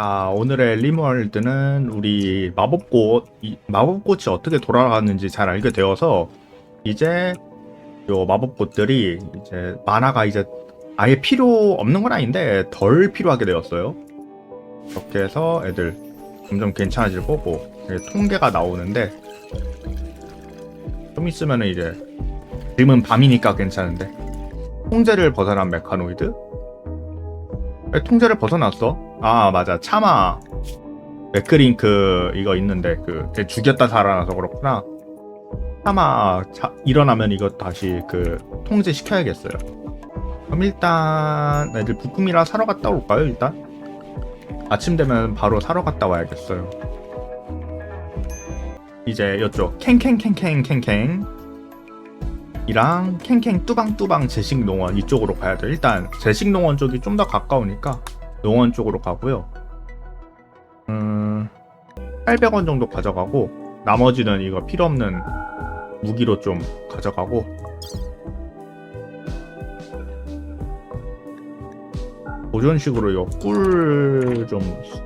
자, 오늘의 리멀드는 우리 마법꽃, 이 마법꽃이 어떻게 돌아가는지 잘 알게 되어서 이제 요 마법꽃들이 이제 만화가 이제 아예 필요 없는 건 아닌데 덜 필요하게 되었어요. 이렇게 해서 애들 점점 괜찮아질 거고 이게 통계가 나오는데 좀 있으면은 이제 지금은 밤이니까 괜찮은데 통제를 벗어난 메카노이드 왜 통제를 벗어났어? 아 맞아. 차마. 맥크링크 이거 있는데 그걔 죽였다 살아나서 그렇구나. 차마 자, 일어나면 이거 다시 그 통제 시켜야겠어요. 그럼 일단 애들 부품이라 사러 갔다 올까요 일단? 아침 되면 바로 사러 갔다 와야겠어요. 이제 이쪽 캥캥캥캥캥캥 이랑 캥캥 뚜방뚜방 제식 농원 이쪽으로 가야 돼. 일단 제식 농원 쪽이 좀 더 가까우니까 농원 쪽으로 가고요. 음, 800원 정도 가져가고 나머지는 이거 필요 없는 무기로 좀 가져가고. 보존식으로 이거 꿀좀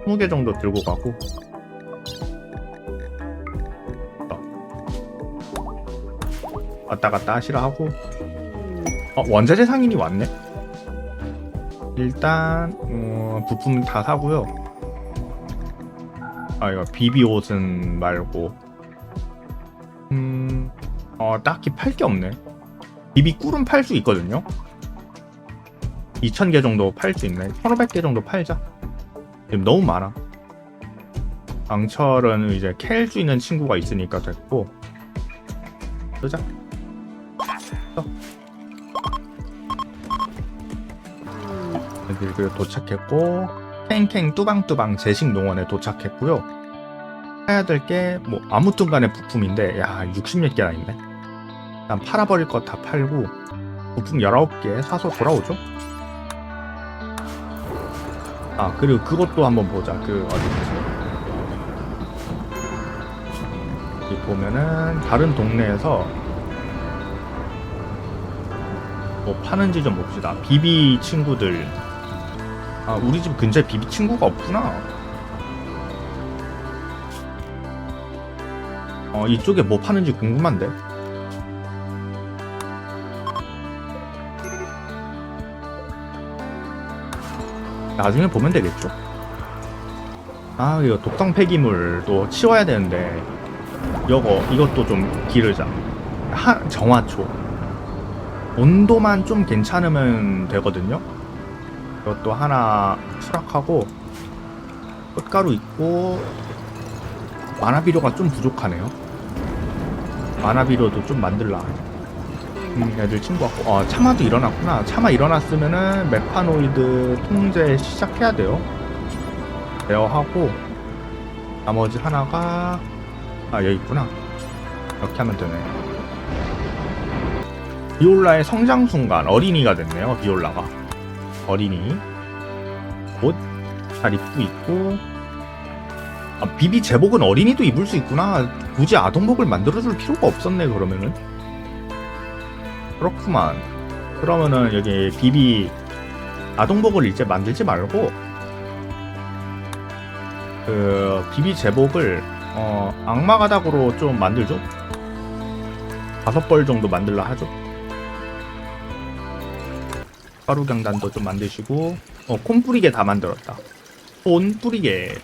20개 정도 들고 가고. 왔다 갔다 하시라 하고. 어, 원자재 상인이 왔네 일단 어, 부품 다 사고요. 아 이거 비비 옷은 말고. 음... 어 딱히 팔 게 없네. 비비 꿀은 팔 수 있거든요. 2000개 정도 팔 수 있네. 1500개 정도 팔자. 지금 너무 많아. 강철은 이제 캘 수 있는 친구가 있으니까 됐고. 쓰자 여기 그 도착했고 캥캥 뚜방뚜방 제식 농원에 도착했고요. 해야 될 게 뭐 아무튼 간에 부품인데 야 60몇 개나 있네. 일단 팔아버릴 거다 팔고 부품 19개 사서 돌아오죠. 아 그리고 그것도 한번 보자. 그 어디 있지? 여기 보면은 다른 동네에서 뭐 파는지 좀 봅시다. 비비 친구들. 아, 우리 집 근처에 비비 친구가 없구나. 어, 이쪽에 뭐 파는지 궁금한데. 나중에 보면 되겠죠. 아, 이거 독성 폐기물도 치워야 되는데, 이거, 이것도 좀 기르자. 하, 정화초. 온도만 좀 괜찮으면 되거든요. 이것도 하나 수락하고 꽃가루 있고 만화 비료가 좀 부족하네요. 만화 비료도 좀 만들라. 음, 애들 친구 같고 어 차마도 일어났구나. 차마 일어났으면은 메카노이드 통제 시작해야 돼요. 제어하고 나머지 하나가 아 여기 있구나. 이렇게 하면 되네. 비올라의 성장 순간 어린이가 됐네요. 비올라가 어린이 옷잘 입고 있고 아, 비비 제복은 어린이도 입을 수 있구나. 굳이 아동복을 만들어줄 필요가 없었네 그러면은 그렇구만. 그러면은 여기 비비 아동복을 이제 만들지 말고 그 비비 제복을 어 악마 가닥으로 좀 만들죠. 다섯 벌 정도 만들라 하죠. 가루 경단도 좀 만드시고 어, 콘 뿌리게 다 만들었다. 콘 뿌리게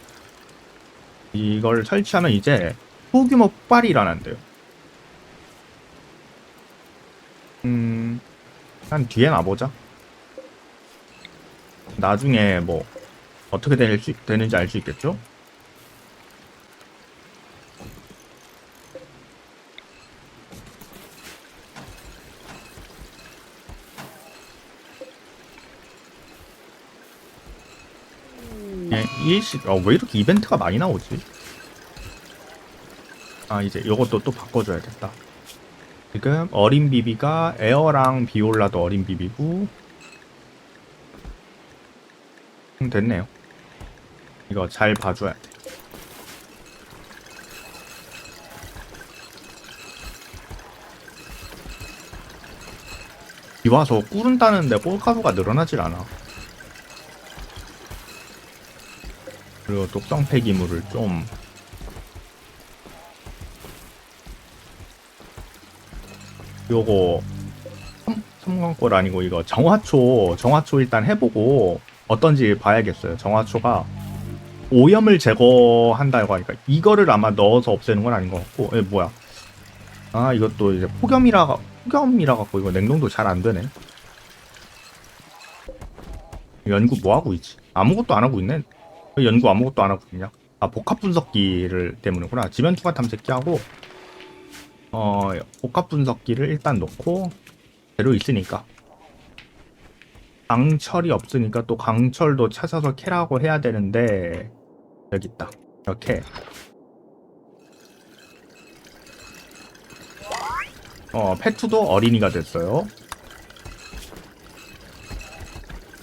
이걸 설치하면 이제 소규모 폭발이 일어난대요. 음... 한 뒤에 놔보자. 나중에 뭐 어떻게 될 수, 되는지 알 수 있겠죠? 예, 일식 어, 왜 이렇게 이벤트가 많이 나오지? 아 이제 이것도 또 바꿔줘야겠다. 지금 어린 비비가 에어랑 비올라도 어린 비비고 음, 됐네요. 이거 잘 봐줘야 돼. 비 와서 꿀은 따는데 꿀가루가 늘어나질 않아. 그리고 독성 폐기물을 좀. 요거 섬- 섬광골 아니고 이거 정화초 정화초 일단 해보고 어떤지 봐야겠어요. 정화초가 오염을 제거한다고 하니까 이거를 아마 넣어서 없애는 건 아닌 것 같고 예 뭐야. 아 이것도 이제 폭염이라 폭염이라 갖고 이거 냉동도 잘 안 되네. 연구 뭐 하고 있지? 아무것도 안 하고 있네 왜 연구 아무것도 안 하고 있냐 아 복합 분석기를 때문이구나. 지면 투과 탐색기 하고 어 복합 분석기를 일단 넣고 재료 있으니까. 강철이 없으니까 또 강철도 찾아서 캐라고 해야 되는데 여기 있다. 이렇게. 어 페투도 어린이가 됐어요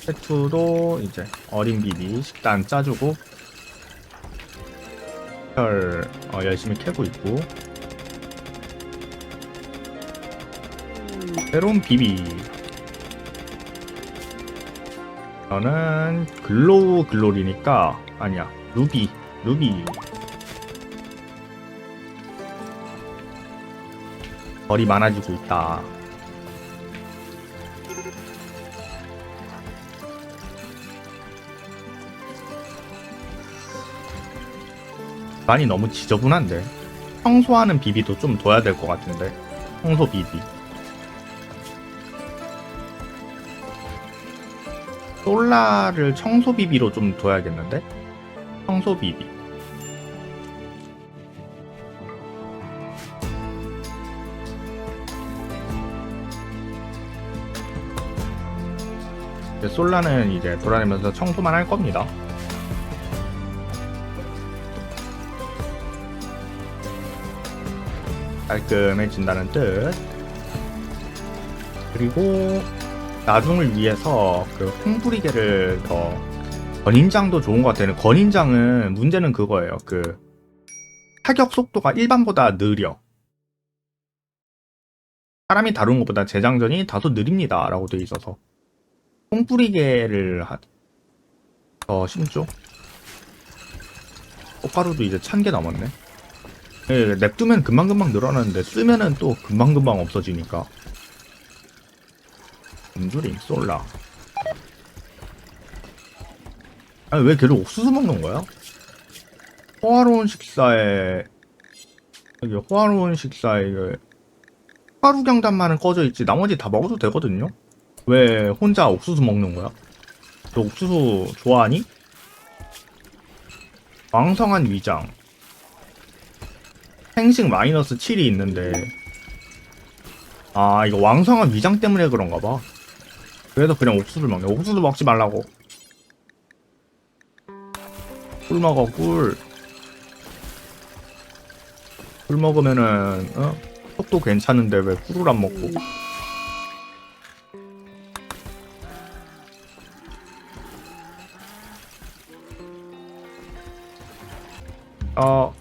페투도 이제 어린 비비 식단 짜주고 혈 어, 열심히 캐고 있고. 새로운 비비. 저는 글로우 글로리니까 아니야 루비 루비. 벌이 많아지고 있다 많이 너무 지저분한데 청소하는 비비도 좀 둬야 될 것 같은데 청소 비비. 솔라를 청소 비비로 좀 둬야겠는데? 청소 비비. 솔라는 이제 돌아다니면서 청소만 할 겁니다. 깔끔해진다는 뜻. 그리고 나중을 위해서 그 콩부리개를 더 건인장도 좋은 것 같아요. 건인장은 문제는 그거예요. 그 타격 속도가 일반보다 느려. 사람이 다루는 것보다 재장전이 다소 느립니다 라고 되어 있어서 콩뿌리개를 하... 더 심죠? 꽃가루도 이제 천개 넘었네. 예, 냅두면 금방금방 늘어나는데 쓰면은 또 금방금방 없어지니까. 음주림, 솔라. 아니, 왜 걔를 옥수수 먹는 거야? 호화로운 식사에, 여기 호화로운 식사에, 이거 화루 경단만은 꺼져 있지, 나머지 다 먹어도 되거든요? 왜 혼자 옥수수 먹는 거야? 너 옥수수 좋아하니? 왕성한 위장. 생식 마이너스 7이 있는데. 아, 이거 왕성한 위장 때문에 그런가 봐. 그래서 그냥 옥수수를 먹네. 옥수수 먹지 말라고. 꿀 먹어, 꿀. 꿀 먹으면은, 어? 속도 괜찮은데 왜 꿀을 안 먹고. 어.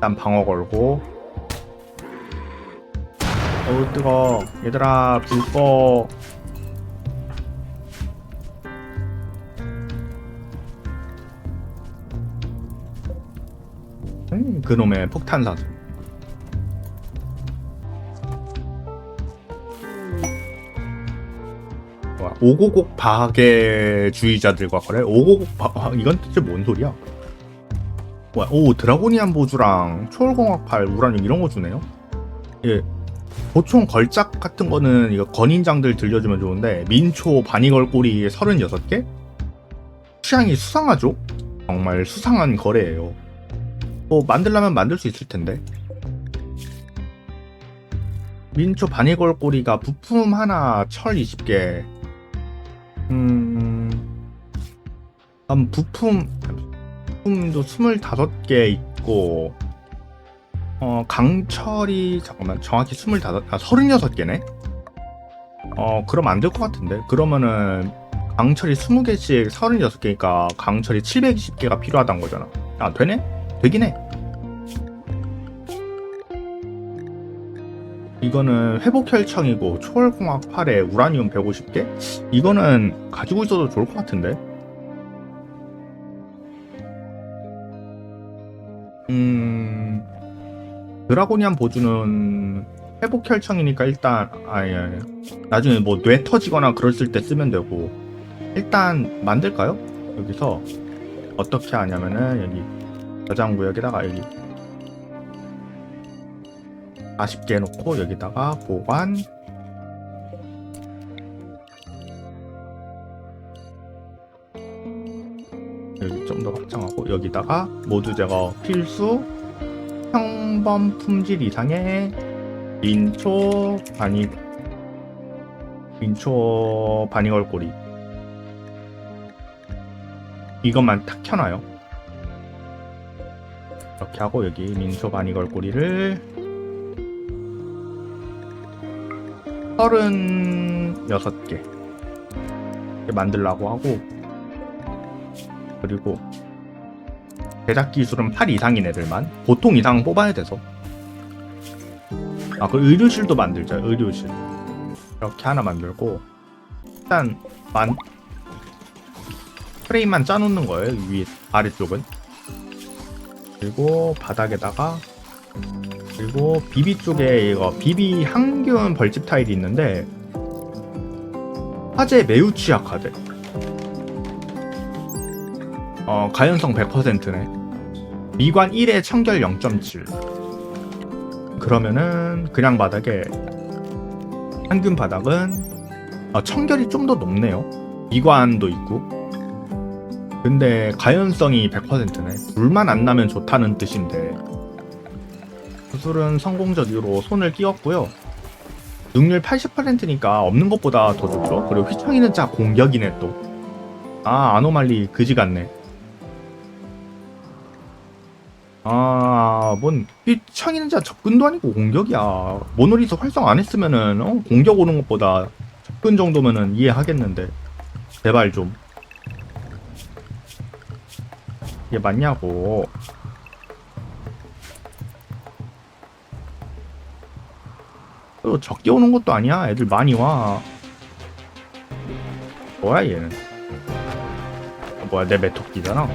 일단 방어 걸고. 어우 뜨거. 얘들아 불 꺼. 음, 그놈의 폭탄 사수. 오고곡 파괴주의자들과 거래? 오고곡 파 아, 이건 대체 뭔 소리야? 뭐야, 오 드라고니안 보주랑 초월공학팔 우라늄 이런 거 주네요. 예, 보통 걸작 같은 거는 이거 건인장들 들려주면 좋은데 민초 바니걸 꼬리 36개? 취향이 수상하죠? 정말 수상한 거래예요. 뭐 만들려면 만들 수 있을 텐데. 민초 바니걸 꼬리가 부품 하나 철 20개. 음. 그럼 부품 부품도 25개 있고 어, 강철이 잠깐만 정확히 25, 아 36개네. 어, 그럼 안 될 것 같은데. 그러면은 강철이 20개씩 36개니까 강철이 720개가 필요하단 거잖아. 아, 되네? 되긴 해. 이거는 회복 혈청이고 초월공학 8에 우라늄 150개? 이거는 가지고 있어도 좋을 것 같은데. 음, 드라고니안 보주는 회복 혈청이니까 일단 아예 아예. 나중에 뭐 뇌 터지거나 그랬을 때 쓰면 되고 일단 만들까요? 여기서 어떻게 하냐면은 여기 저장 구역에다가 여기 40개 놓고 여기다가 보관 여기 좀 더 확장하고 여기다가 모두 제거 필수 평범 품질 이상의 민초 바니 민초 바니걸 꼬리. 이것만 탁 켜놔요. 이렇게 하고 여기 민초 바니걸 꼬리를 36개. 이렇게 만들라고 하고 그리고 제작 기술은 8 이상인 애들만 보통 이상 뽑아야 돼서 아, 그 의료실도 만들자. 의료실. 이렇게 하나 만들고 일단 만 프레임만 짜놓는 거예요. 위에 아래쪽은. 그리고 바닥에다가 그리고 비비 쪽에 이거 비비 항균 벌집 타일이 있는데 화재 매우 취약하대. 어 가연성 100%네. 미관 1에 청결 0.7. 그러면은 그냥 바닥에 항균 바닥은 아, 청결이 좀 더 높네요. 미관도 있고. 근데 가연성이 100%네. 물만 안 나면 좋다는 뜻인데 구슬은 성공적 이후로 손을 끼웠고요. 능률 80%니까 없는 것보다 더 좋죠. 그리고 휘청이는 자 공격이네 또. 아 아노말리 그지 같네. 아, 뭔, 이 창인자 접근도 아니고 공격이야. 모노리스 활성 안 했으면은, 어, 공격 오는 것보다 접근 정도면은 이해하겠는데. 제발 좀. 이게 맞냐고. 또 적게 오는 것도 아니야. 애들 많이 와. 뭐야, 얘는. 어, 뭐야, 내 메토끼잖아.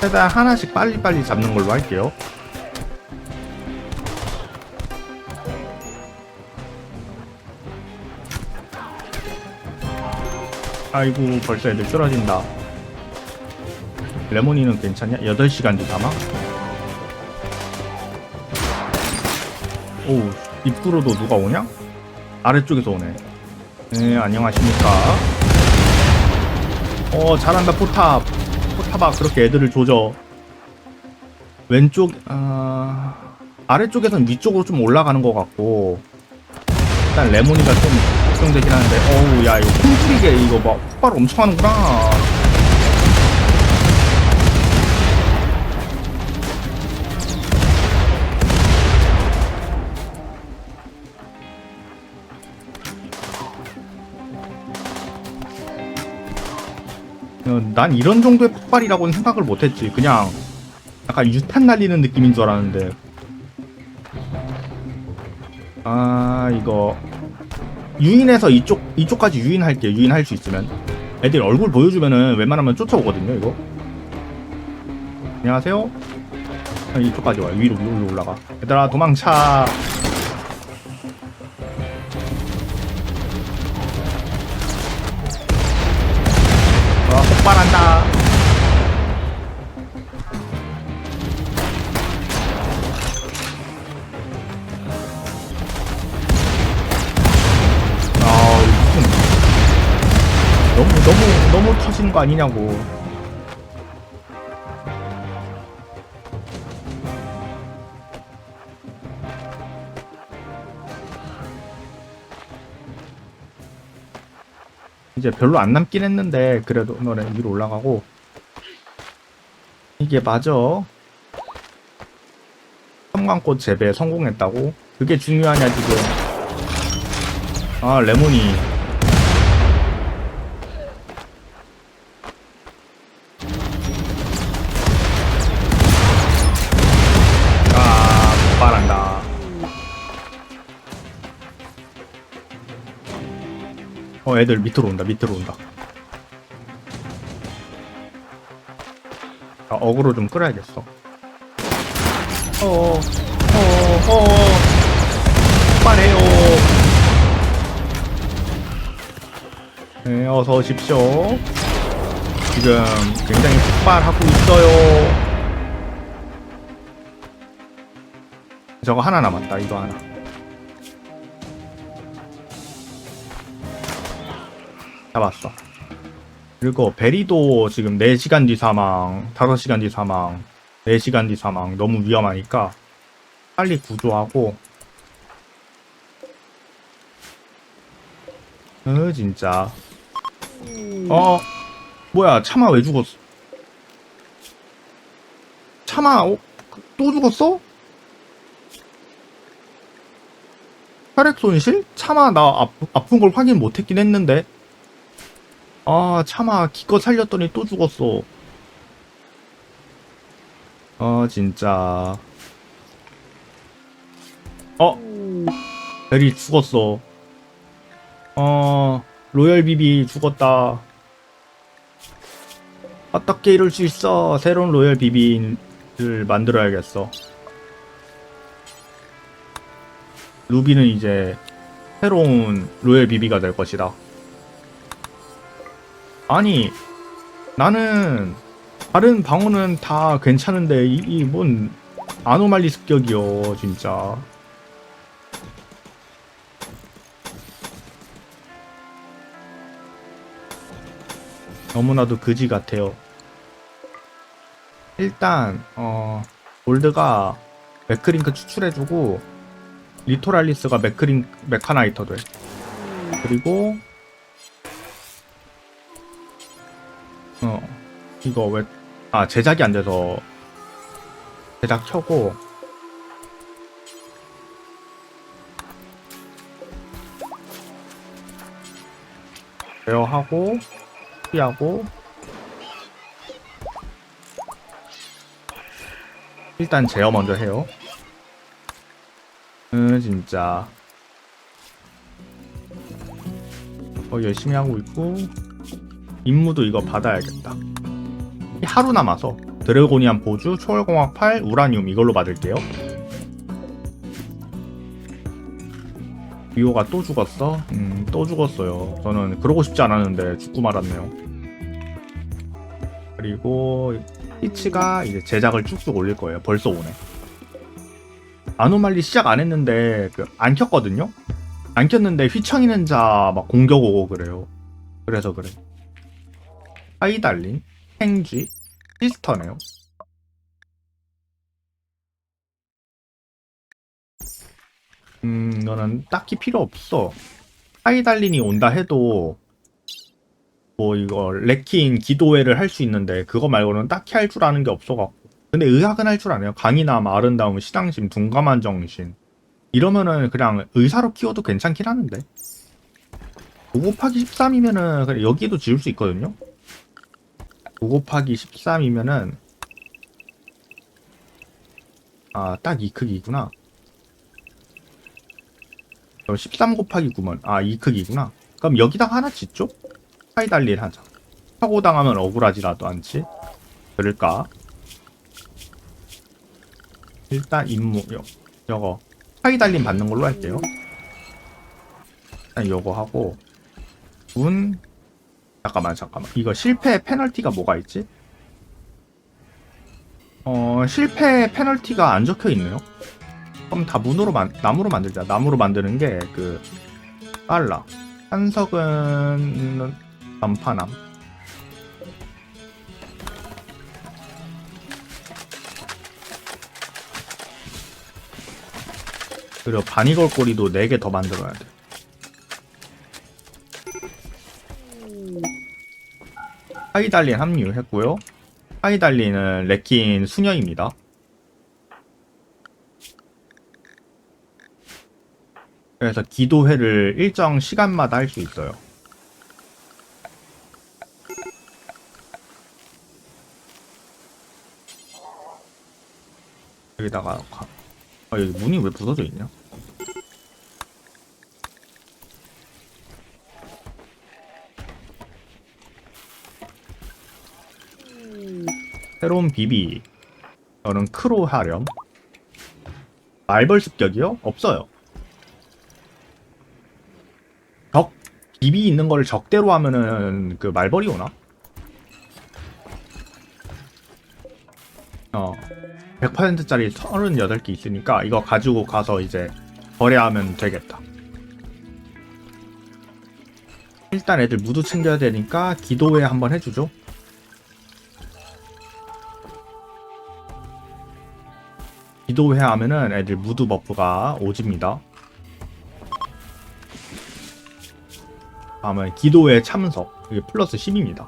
최대한 하나씩 빨리빨리 잡는 걸로 할게요. 아이고 벌써 애들 쓰러진다. 레모니는 괜찮냐? 8시간 뒤 남아? 오우 입구로도 누가 오냐? 아래쪽에서 오네. 네 안녕하십니까. 어 잘한다 포탑. 포탑아 그렇게 애들을 조져. 왼쪽 아... 아래쪽에선 위쪽으로 좀 올라가는 것 같고. 일단 레모니가 좀 걱정되긴 하는데. 어우 야 이거 콩프리게 이거 막 폭발 엄청 하는구나 난 이런 정도의 폭발이라고는 생각을 못했지. 그냥 약간 유탄 날리는 느낌인 줄 알았는데. 아 이거 유인해서 이쪽 이쪽까지 유인할게. 유인할 수 있으면 애들 얼굴 보여주면은 웬만하면 쫓아오거든요. 이거. 안녕하세요. 아, 이쪽까지 와. 위로 위로 올라가. 얘들아 도망차. 거 아니냐고. 이제 별로 안 남긴 했는데 그래도 너네 위로 올라가고. 이게 맞아. 섬광꽃 재배 성공했다고? 그게 중요하냐 지금? 아 레몬이 어 애들 밑으로 온다 밑으로 온다 아, 어그로 좀 끌어야겠어 어어 어어 어어 폭발해요 네, 어서 오십시오. 지금 굉장히 폭발하고 있어요. 저거 하나 남았다, 이거 하나. 잡았어. 그리고 베리도 지금 4시간 뒤 사망, 5시간 뒤 사망, 4시간 뒤 사망 너무 위험하니까 빨리 구조하고 어 진짜 어 뭐야 차마 왜 죽었어 차마 어, 또 죽었어? 혈액 손실? 차마 나 아, 아픈 걸 확인 못했긴 했는데 아 차마 기껏 살렸더니 또 죽었어 어 진짜 어 베리 죽었어 어, 로열 비비 죽었다. 어떻게 이럴 수 있어? 새로운 로열 비비를 만들어야겠어. 루비는 이제 새로운 로열 비비가 될 것이다. 아니, 나는 다른 방어는 다 괜찮은데 이뭔 아노말리 습격이요, 진짜. 너무나도 그지 같아요. 일단 어 골드가 맥크링크 추출해주고 리토랄리스가 맥크링 메카나이터 돼. 그리고 어. 이거 왜 아 제작이 안 돼서 제작 켜고. 제어하고 피하고. 일단 제어 먼저 해요. 음 진짜. 어 열심히 하고 있고 임무도 이거 받아야겠다. 하루 남아서 드래고니안 보주, 초월공학 8, 우라늄 이걸로 받을게요. 비오가 또 죽었어? 음, 또 죽었어요. 저는 그러고 싶지 않았는데 죽고 말았네요. 그리고 피치가 이제 제작을 쭉쭉 올릴 거예요. 벌써 오네. 아노말리 시작 안 했는데 그 안 켰거든요. 안 켰는데 휘청이는 자 막 공격 오고 그래요. 그래서 그래. 하이달린, 행쥐, 시스터네요. 음, 이거는 딱히 필요 없어. 하이달린이 온다 해도 뭐 이거 레킨 기도회를 할 수 있는데 그거 말고는 딱히 할 줄 아는 게 없어갖고. 근데 의학은 할 줄 아네요. 강인함, 아름다움, 시당심, 둔감한 정신. 이러면은 그냥 의사로 키워도 괜찮긴 하는데. 5 곱하기 13이면은 여기도 지울 수 있거든요. 5 곱하기 13이면은 아, 딱 이 크기구나. 그럼 13 곱하기 9면 아, 이 크기구나. 그럼 여기다가 하나 짓죠? 하이달릴 하자. 사고 당하면 억울하지라도 않지? 그럴까? 일단 임무 요 요거 하이달린 받는 걸로 할게요. 일단 요거 하고 운 잠깐만 잠깐만 이거 실패 페널티가 뭐가 있지? 어 실패 페널티가 안 적혀 있네요. 그럼 다 문으로 만 나무로 만들자. 나무로 만드는 게 그 빨라. 한석은 난파남. 그리고 바니걸 꼬리도 4개 더 만들어야 돼. 하이달린 합류했고요. 하이달린은 레킨 수녀입니다. 그래서 기도회를 일정 시간마다 할 수 있어요. 여기다가 가- 아 여기 문이 왜 부서져 있냐? 새로운 비비. 저는 크로 하렴. 말벌 습격이요? 없어요. 적 비비 있는 거를 적대로 하면은 그 말벌이 오나? 어 100%짜리 38개 있으니까 이거 가지고 가서 이제 거래하면 되겠다. 일단 애들 무드 챙겨야 되니까 기도회 한번 해주죠 기도회 하면은 애들 무드 버프가 오집니다. 다음은 기도회 참석. 이게 플러스 10입니다.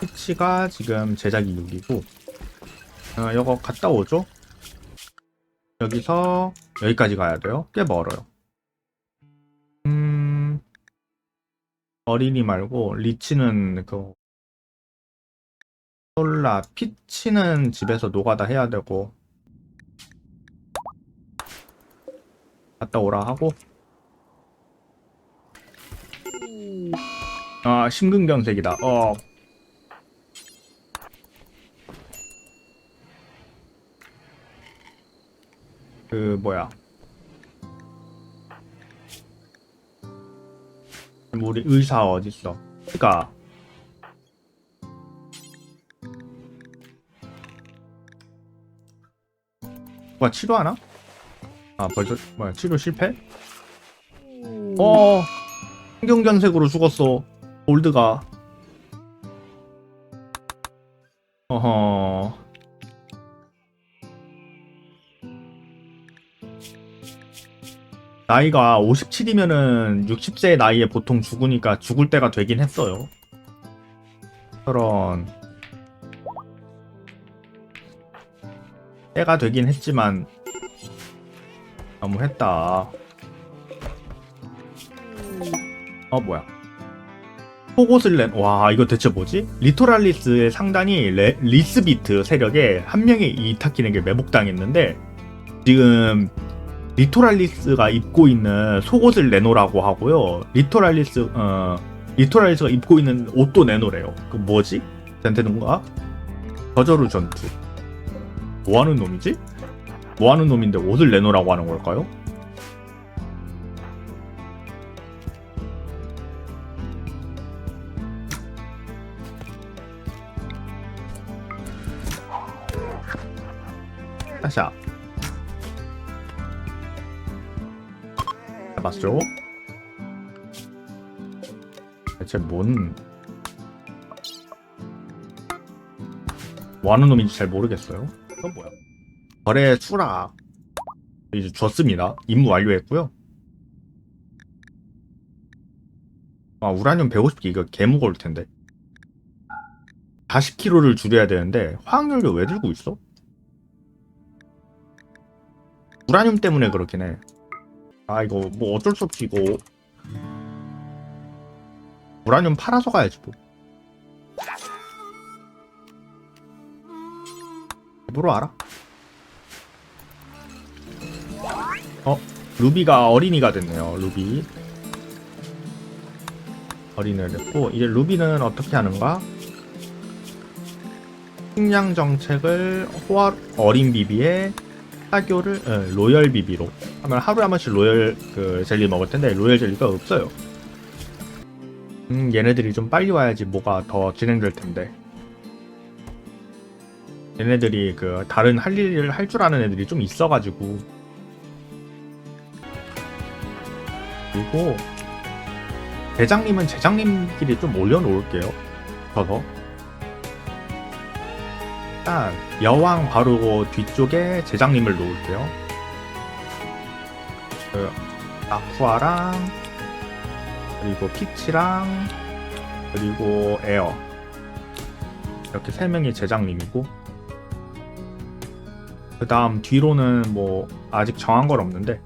피치가 지금 제작이 6이고, 어, 이거 갔다 오죠? 여기서 여기까지 가야 돼요. 꽤 멀어요. 어린이 말고 리치는 그 솔라 피치는 집에서 노가다 해야 되고 갔다 오라 하고. 아 심근경색이다. 어. 그 뭐야 우리 의사 어딨어? 그니까 뭐야 치료하나? 아 벌써 뭐야 치료 실패? 어 신경견색으로 죽었어 골드가 어허 나이가 57이면은 60세 나이에 보통 죽으니까 죽을 때가 되긴 했어요. 그런 때가 되긴 했지만 너무 했다. 어 뭐야? 속옷을 낸, 와, 이거 대체 뭐지? 리토랄리스의 상단이 레, 리스비트 세력에 한 명의 이타키에게 매복당했는데, 지금 리토랄리스가 입고 있는 속옷을 내놓으라고 하고요. 리토랄리스 어 리토랄리스가 입고 있는 옷도 내놓으래요. 그 뭐지? 덴테는가? 저저루 전투. 뭐 하는 놈이지? 뭐 하는 놈인데 옷을 내놓으라고 하는 걸까요? 다시 맞죠? 대체 뭔 뭐하는 놈인지 잘 모르겠어요. 이건 뭐야? 거래 수락 이제 줬습니다. 임무 완료했고요. 아 우라늄 150개 이거 개 무거울 텐데 40kg를 줄여야 되는데 화학연료 왜 들고 있어? 우라늄 때문에 그렇긴 해. 아 이거 뭐 어쩔 수 없이 이거 우라늄 팔아서 가야지 뭐. 입으로 알아 어 루비가 어린이가 됐네요 루비. 어린이가 됐고 이제 루비는 어떻게 하는가? 식량 정책을 호화 어린 비비에 사교를 어, 로열 비비로 하면 하루에 한 번씩 로열 그 젤리 먹을 텐데 로열 젤리가 없어요. 음 얘네들이 좀 빨리 와야지 뭐가 더 진행될 텐데. 얘네들이 그 다른 할 일을 할 줄 아는 애들이 좀 있어가지고 그리고 대장님은 제장님끼리 좀 올려놓을게요. 저서 일단 여왕 바로 뒤쪽에 제장님을 놓을게요. 그 아쿠아랑 그리고 피치랑 그리고 에어 이렇게 세 명이 제장님이고 그 다음 뒤로는 뭐 아직 정한 건 없는데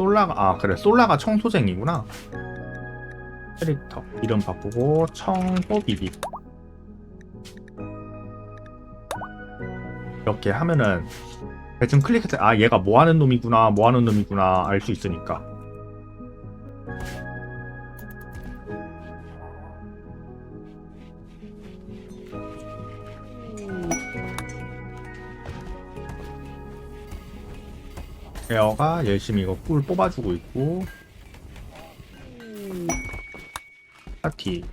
솔라가 아 그래. 솔라가 청소쟁이구나. 캐릭터. 이름 바꾸고 청소비비. 이렇게 하면은 대충 클릭해서 아 얘가 뭐 하는 놈이구나 뭐 하는 놈이구나 알 수 있으니까 에어가 열심히 이거 꿀 뽑아주고 있고. 파티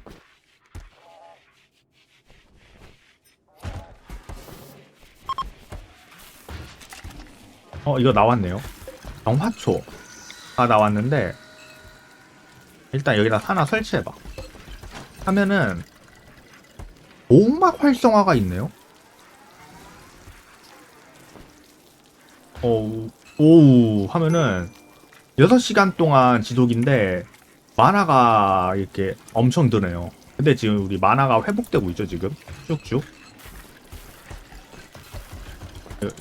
어 이거 나왔네요. 정화초 가 나왔는데. 일단 여기다 하나 설치해봐. 하면은 보호막 활성화가 있네요. 어, 오우 하면은 6시간 동안 지속인데 만화가 이렇게 엄청 드네요. 근데 지금 우리 만화가 회복되고 있죠 지금? 쭉쭉.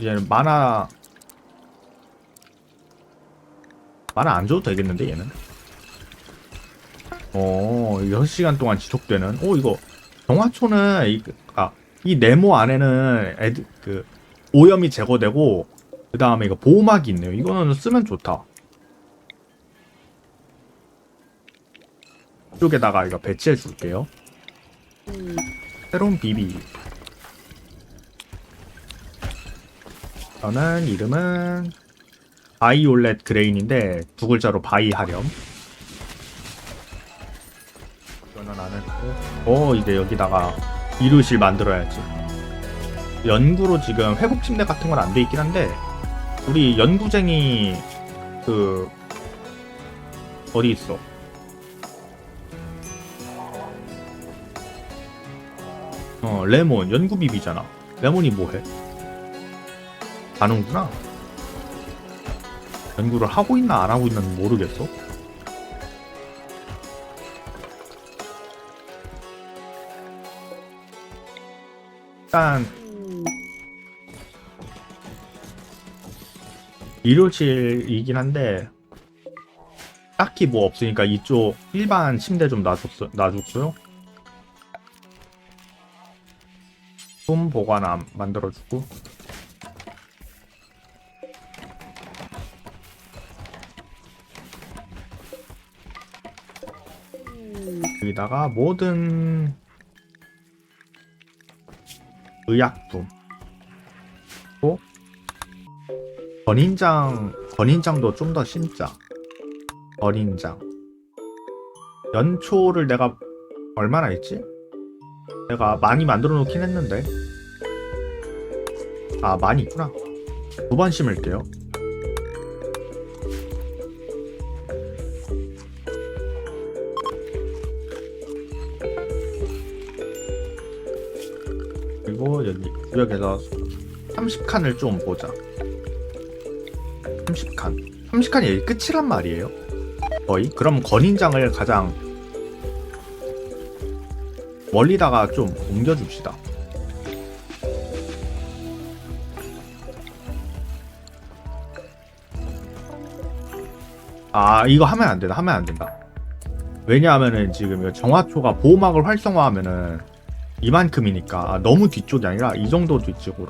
얘는 만화 만화 안 줘도 되겠는데 얘는? 어 6시간 동안 지속되는. 오 이거 정화초는 이, 아, 이 네모 안에는 애드, 그 오염이 제거되고 그 다음에 이거 보호막이 있네요. 이거는 쓰면 좋다. 이쪽에다가 이거 배치해 줄게요. 새로운 비비. 저는 이름은 바이올렛 그레인인데 두 글자로 바이 하렴. 이거는 안 했고, 어 이제 여기다가 이루실 만들어야지. 연구로 지금 회복 침대 같은 건 안 돼 있긴 한데 우리 연구쟁이 그 어디 있어? 어 레몬 연구 비비잖아. 레몬이 뭐해? 안 오구나. 연구를 하고 있나 안 하고 있나 모르겠어. 일단 일요실이긴 한데 딱히 뭐 없으니까 이쪽 일반 침대 좀 놔줬어, 놔줬어요. 손 보관함 만들어주고. 여기다가 모든 의약품 또 건인장 건인장도 좀 더 심자. 건인장. 연초를 내가 얼마나 했지? 내가 많이 만들어 놓긴 했는데. 아 많이 있구나. 두 번 심을게요. 그리고 여기 구역에서 30칸을 좀 보자 30칸 30칸이 여기 끝이란 말이에요? 거의 그럼 건인장을 가장 멀리다가 좀 옮겨줍시다. 아 이거 하면 안 된다 하면 안 된다. 왜냐하면은 지금 이거 정화초가 보호막을 활성화하면은 이만큼이니까 아, 너무 뒤쪽이 아니라 이 정도 뒤쪽으로